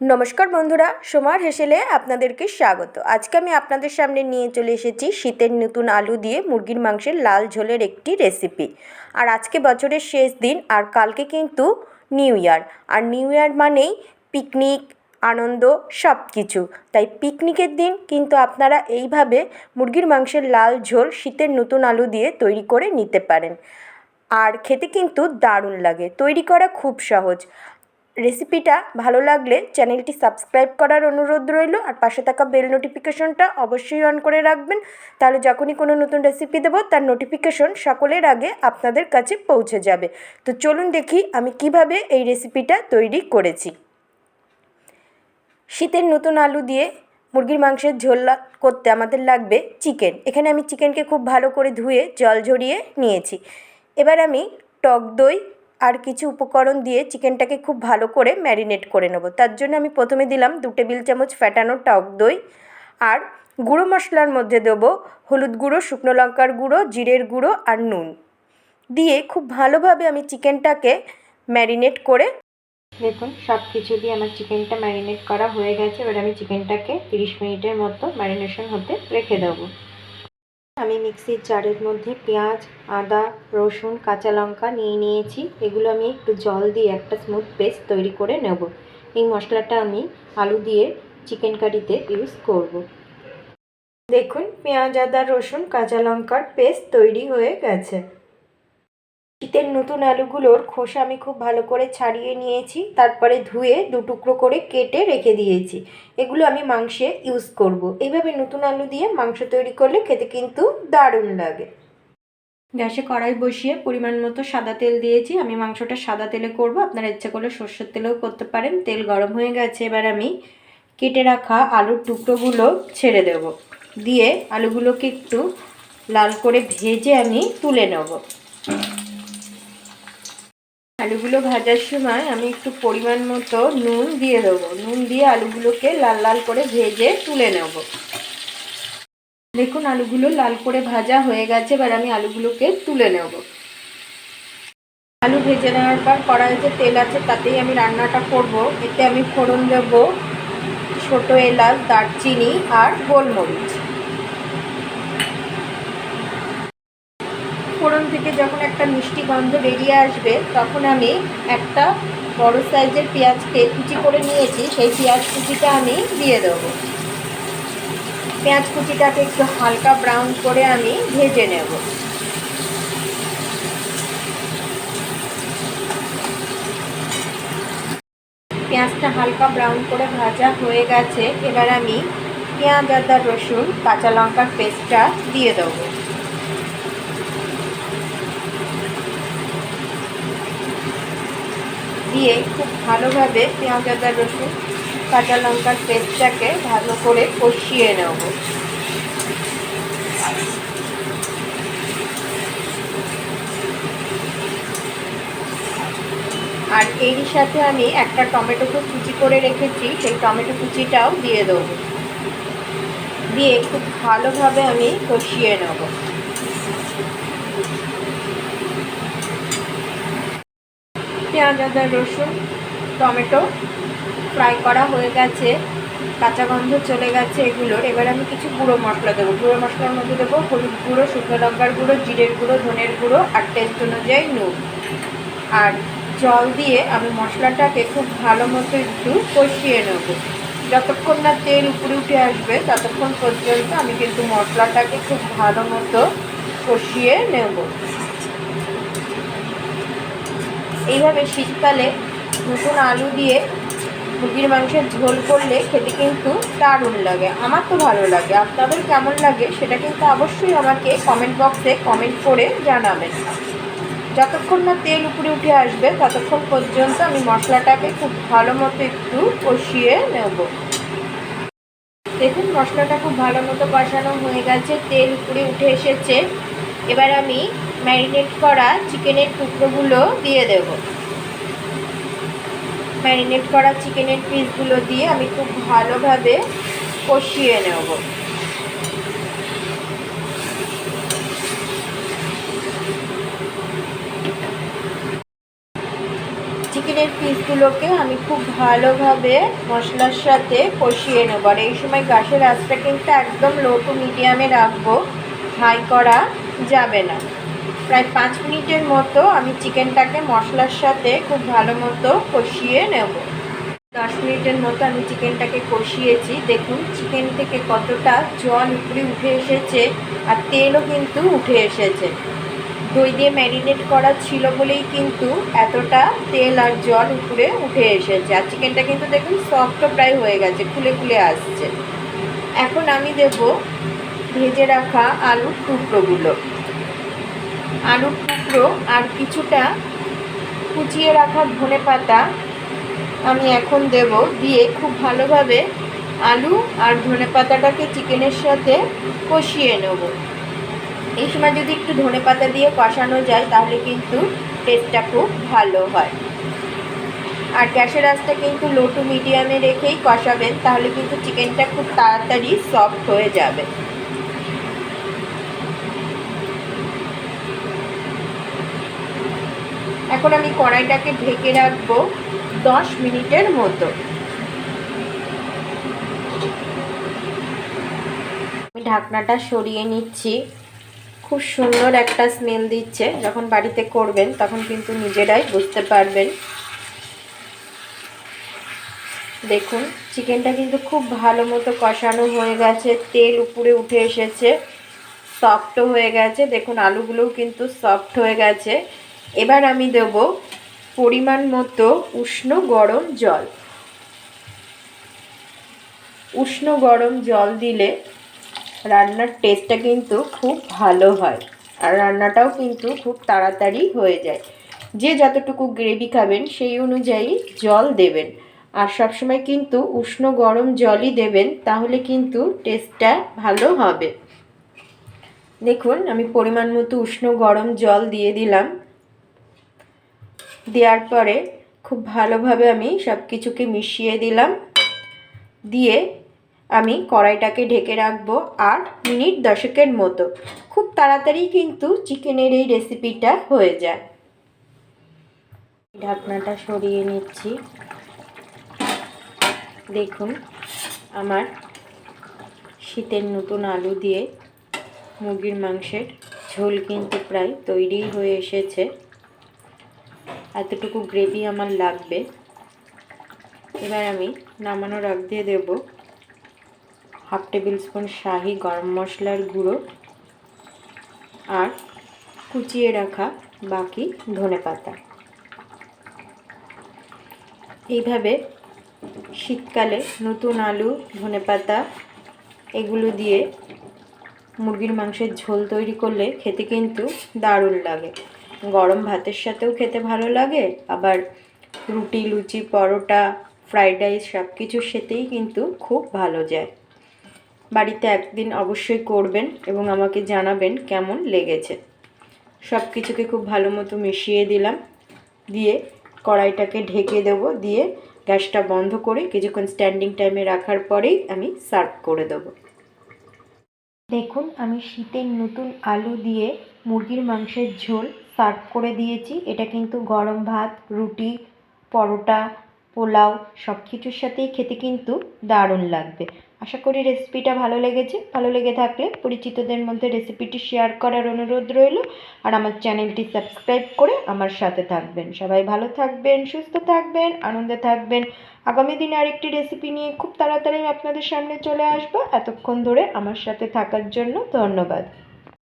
নমস্কার বন্ধুরা, সোমার হেসেলে আপনাদেরকে স্বাগত। আজকে আমি আপনাদের সামনে নিয়ে চলে এসেছি শীতের নতুন আলু দিয়ে মুরগির মাংসের লাল ঝোলের একটি রেসিপি। আর আজকে বছরের শেষ দিন, আর কালকে কিন্তু নিউ ইয়ার। আর নিউ ইয়ার মানেই পিকনিক, আনন্দ সব কিছু তাই পিকনিকের দিন কিন্তু আপনারা এইভাবে মুরগির মাংসের লাল ঝোল শীতের নতুন আলু দিয়ে তৈরি করে নিতে পারেন। আর খেতে কিন্তু দারুণ লাগে। তৈরি করা খুব সহজ। রেসিপিটা ভালো লাগলে চ্যানেলটি সাবস্ক্রাইব করার অনুরোধ রইল আর পাশে থাকা বেল নোটিফিকেশনটা অবশ্যই অন করে রাখবেন। তাহলে যখনই কোনো নতুন রেসিপি দেবো, তার নোটিফিকেশন সকলের আগে আপনাদের কাছে পৌঁছে যাবে। তো চলুন দেখি আমি কীভাবে এই রেসিপিটা তৈরি করেছি। শীতের নতুন আলু দিয়ে মুরগির মাংসের ঝোল করতে আমাদের লাগবে চিকেন। এখানে আমি চিকেনকে খুব ভালো করে ধুয়ে জল ঝরিয়ে নিয়েছি। এবার আমি টক দই আর কিছু উপকরণ দিয়ে চিকেনটাকে খুব ভালো করে ম্যারিনেট করে নেব। তার জন্য আমি প্রথমে দিলাম দু টেবিল চামচ ফ্যাটানো টক দই আর গুঁড়ো মশলার মধ্যে দেবো হলুদ গুঁড়ো, শুকনো লঙ্কার গুঁড়ো, জিরের গুঁড়ো আর নুন। দিয়ে খুব ভালোভাবে আমি চিকেনটাকে ম্যারিনেট করে দেখুন সব কিছু দিয়ে আমার চিকেনটা ম্যারিনেট করা হয়ে গেছে। এবার আমি চিকেনটাকে তিরিশ মিনিটের মতো ম্যারিনেশন হতে রেখে দেবো। আমি মিক্সির জারের মধ্যে পেঁয়াজ, আদা, রসুন, কাঁচা লঙ্কা নিয়ে নিয়েছি। এগুলো আমি একটু জল দিয়ে একটা স্মুথ পেস্ট তৈরি করে নেব। এই মশলাটা আমি আলু দিয়ে চিকেন কারিতে ইউজ করব। দেখুন, পেঁয়াজ, আদা, রসুন, কাঁচা লঙ্কার পেস্ট তৈরি হয়ে গেছে। শীতের নতুন আলুগুলোর খোসা আমি খুব ভালো করে ছাড়িয়ে নিয়েছি, তারপরে ধুয়ে দু টুকরো করে কেটে রেখে দিয়েছি। এগুলো আমি মাংসে ইউজ করব। এইভাবে নতুন আলু দিয়ে মাংস তৈরি করলে খেতে কিন্তু দারুণ লাগে। গ্যাসে কড়াই বসিয়ে পরিমাণ মতো সাদা তেল দিয়েছি। আমি মাংসটা সাদা তেলে করব। আপনারা ইচ্ছে করলে সর্ষের তেলেও করতে পারেন। তেল গরম হয়ে গেছে। এবার আমি কেটে রাখা আলুর টুকরোগুলো ছেড়ে দেব। দিয়ে আলুগুলোকে একটু লাল করে ভেজে আমি তুলে নেব। আলুগুলো ভাজার সময় আমি একটু পরিমাণ মতো নুন দিয়ে দেবো। নুন দিয়ে আলুগুলোকে লাল লাল করে ভেজে তুলে নেব। দেখুন, আলুগুলো লাল করে ভাজা হয়ে গেছে, এবার আমি আলুগুলোকে তুলে নেব। আলু ভেজে নেওয়ার পর কড়াইতে তেল আছে, তাতেই আমি রান্নাটা করব। এতে আমি ফোড়ন দেব, ছোটো এলাচ, দারচিনি আর গোলমরিচ। ফোড়ন থেকে যখন একটা মিষ্টি গন্ধ বেরিয়ে আসবে, তখন আমি একটা বড় সাইজের পেঁয়াজকে কুচি করে নিয়েছি, সেই পেঁয়াজ কুচিটা আমি দিয়ে দেবো। পেঁয়াজ কুচিটাকে একটু হালকা ব্রাউন করে আমি ভেজে নেব। পেঁয়াজটা হালকা ব্রাউন করে ভাজা হয়ে গেছে, এবার আমি পেঁয়াজ, আদা, রসুন, কাঁচা লঙ্কার পেস্টটা দিয়ে দেবো। দিয়ে খুব ভালোভাবে পেঁয়াজ, আদা, রসুন, কাঁচা লঙ্কার পেস্টটাকে ভালো করে কষিয়ে নেব। আর এরই সাথে আমি একটা টমেটোকে কুচি করে রেখেছি, সেই টমেটো কুচিটাও দিয়ে দেবো। দিয়ে খুব ভালোভাবে আমি কষিয়ে নেব। পেঁয়াজ, আদা, রসুন, টমেটো ফ্রাই করা হয়ে গেছে। কাঁচা গন্ধ চলে গেছে এগুলোর এবার আমি কিছু গুঁড়ো মশলা দেবো। গুঁড়ো মশলার মধ্যে দেবো হলুদ গুঁড়ো, শুকনো লঙ্কার গুঁড়ো, জিরের গুঁড়ো, ধনের গুঁড়ো আর টেস্ট অনুযায়ী নুন। আর জল দিয়ে আমি মশলাটাকে খুব ভালো মতো একটু কষিয়ে নেব। যতক্ষণ না তেল উপরে উঠে আসবে, ততক্ষণ পর্যন্ত আমি কিন্তু মশলাটাকে খুব ভালো মতো কষিয়ে নেব। এইভাবে শীতকালে নতুন আলু দিয়ে মুরগির মাংসের ঝোল করলে খেতে কিন্তু দারুণ লাগে। আমার তো ভালো লাগে। আপনাদের কেমন লাগে সেটা কিন্তু অবশ্যই আমাকে কমেন্ট বক্সে কমেন্ট করে জানাবেন। যতক্ষণ না তেল উপরে উঠে আসবে, ততক্ষণ পর্যন্ত আমি মশলাটাকে খুব ভালো মতো একটু কষিয়ে নেব। দেখুন, মশলাটা খুব ভালো মতো কষানো হয়ে গেছে। তেল উপরে উঠে এসেছে। এবার আমি ম্যারিনেট করা চিকেনের টুকরোগুলো দিয়ে দেব। ম্যারিনেট করা চিকেনের পিসগুলো দিয়ে আমি খুব ভালোভাবে কষিয়ে নেব। চিকেনের পিসগুলোকে আমি খুব ভালোভাবে মশলার সাথে কষিয়ে নেব। আর এই সময় গ্যাসের আঁচটা কিন্তু একদম লো টু মিডিয়ামে রাখব। হাই করা যাবে না। প্রায় পাঁচ মিনিটের মতো আমি চিকেনটাকে মশলার সাথে খুব ভালো মতো কষিয়ে নেব। দশ মিনিটের মতো আমি চিকেনটাকে কষিয়েছি। দেখুন, চিকেন থেকে কতটা জল উপরে উঠে এসেছে আর তেলও কিন্তু উঠে এসেছে। দই দিয়ে ম্যারিনেট করা ছিল বলেই কিন্তু এতটা তেল আর জল উপরে উঠে এসেছে। আর চিকেনটা কিন্তু দেখুন, সফটও প্রায় হয়ে গেছে, খুলে খুলে আসছে। এখন আমি দেব ভেজে রাখা আলুর টুকরোগুলো। আলুর টুকরো আর কিছুটা কুচিয়ে রাখা ধনে পাতা আমি এখন দেব দিয়ে খুব ভালোভাবে আলু আর ধনে পাতাটাকে চিকেনের সাথে কষিয়ে নেব। এই সময় যদি একটু ধনে পাতা দিয়ে কষানো যায় তাহলে কিন্তু টেস্টটা খুব ভালো হয়। আর গ্যাসের আঁচটা কিন্তু লো টু মিডিয়ামে রেখেই কষাবেন, তাহলে কিন্তু চিকেনটা খুব তাড়াতাড়ি সফট হয়ে যাবে। এখন আমি কড়াইটাকে ঢেকে রাখব দশ মিনিটের মতো। আমি ঢাকনাটা সরিয়ে নিচ্ছি। খুব সুন্দর একটা স্মেল দিচ্ছে। যখন বাড়িতে করবেন, তখন কিন্তু নিজেরাই বুঝতে পারবেন। দেখুন, চিকেনটা কিন্তু খুব ভালো মতো কষানো হয়ে গেছে। তেল উপরে উঠে এসেছে। সফটও হয়ে গেছে। দেখুন, আলুগুলোও কিন্তু সফট হয়ে গেছে। এবার আমি দেব পরিমাণ মতো উষ্ণ গরম জল। উষ্ণ গরম জল দিলে রান্নার টেস্টটা কিন্তু খুব ভালো হয় আর রান্নাটাও কিন্তু খুব তাড়াতাড়ি হয়ে যায়। যে যতটুকু গ্রেভি খাবেন সেই অনুযায়ী জল দেবেন। আর সবসময় কিন্তু উষ্ণ গরম জলই দেবেন, তাহলে কিন্তু টেস্টটা ভালো হবে। দেখুন, আমি পরিমাণ মতো উষ্ণ গরম জল দিয়ে দিলাম। দেওয়ার পরে খুব ভালোভাবে আমি সব কিছুকে মিশিয়ে দিলাম। দিয়ে আমি কড়াইটাকে ঢেকে রাখব আট মিনিট দশকের মতো। খুব তাড়াতাড়ি কিন্তু চিকেনের এই রেসিপিটা হয়ে যায়। ঢাকনাটা সরিয়ে নিচ্ছি। দেখুন, আমার শীতের নতুন আলু দিয়ে মুরগির মাংসের ঝোল কিন্তু প্রায় তৈরি হয়ে এসেছে। এতটুকু গ্রেভি আমার লাগবে। এবার আমি নামানোর আগ দিয়ে দেব হাফ টেবিল স্পুন শাহি গরম মশলার গুঁড়ো আর কুচিয়ে রাখা বাকি ধনে পাতা। এইভাবে শীতকালে নতুন আলু, ধনে পাতা এগুলো দিয়ে মুরগির মাংসের ঝোল তৈরি করলে খেতে কিন্তু দারুণ লাগে। গরম ভাতের সাথেও খেতে ভালো লাগে। আবার রুটি, লুচি, পরোটা, ফ্রাইড রাইস সব কিছুর সাথেই কিন্তু খুব ভালো যায়। বাড়িতে একদিন অবশ্যই করবেন এবং আমাকে জানাবেন কেমন লেগেছে। সব কিছুকে খুব ভালো মতো মিশিয়ে দিলাম। দিয়ে কড়াইটাকে ঢেকে দেবো। দিয়ে গ্যাসটা বন্ধ করে কিছুক্ষণ স্ট্যান্ডিং টাইমে রাখার পরেই আমি সার্ভ করে দেবো। দেখুন, আমি শীতের নতুন আলু দিয়ে মুরগির মাংসের ঝোল সার্ভ করে দিয়েছি। এটা কিন্তু গরম ভাত, রুটি, পরোটা, পোলাও সব কিছুর সাথেই খেতে কিন্তু দারুণ লাগবে। আশা করি রেসিপিটা ভালো লেগেছে। ভালো লেগে থাকলে পরিচিতদের মধ্যে রেসিপিটি শেয়ার করার অনুরোধ রইল। আর আমার চ্যানেলটি সাবস্ক্রাইব করে আমার সাথে থাকবেন। সবাই ভালো থাকবেন, সুস্থ থাকবেন, আনন্দে থাকবেন। আগামী দিনে আরেকটি রেসিপি নিয়ে খুব তাড়াতাড়ি আপনাদের সামনে চলে আসব। এতক্ষণ ধরে আমার সাথে থাকার জন্য ধন্যবাদ।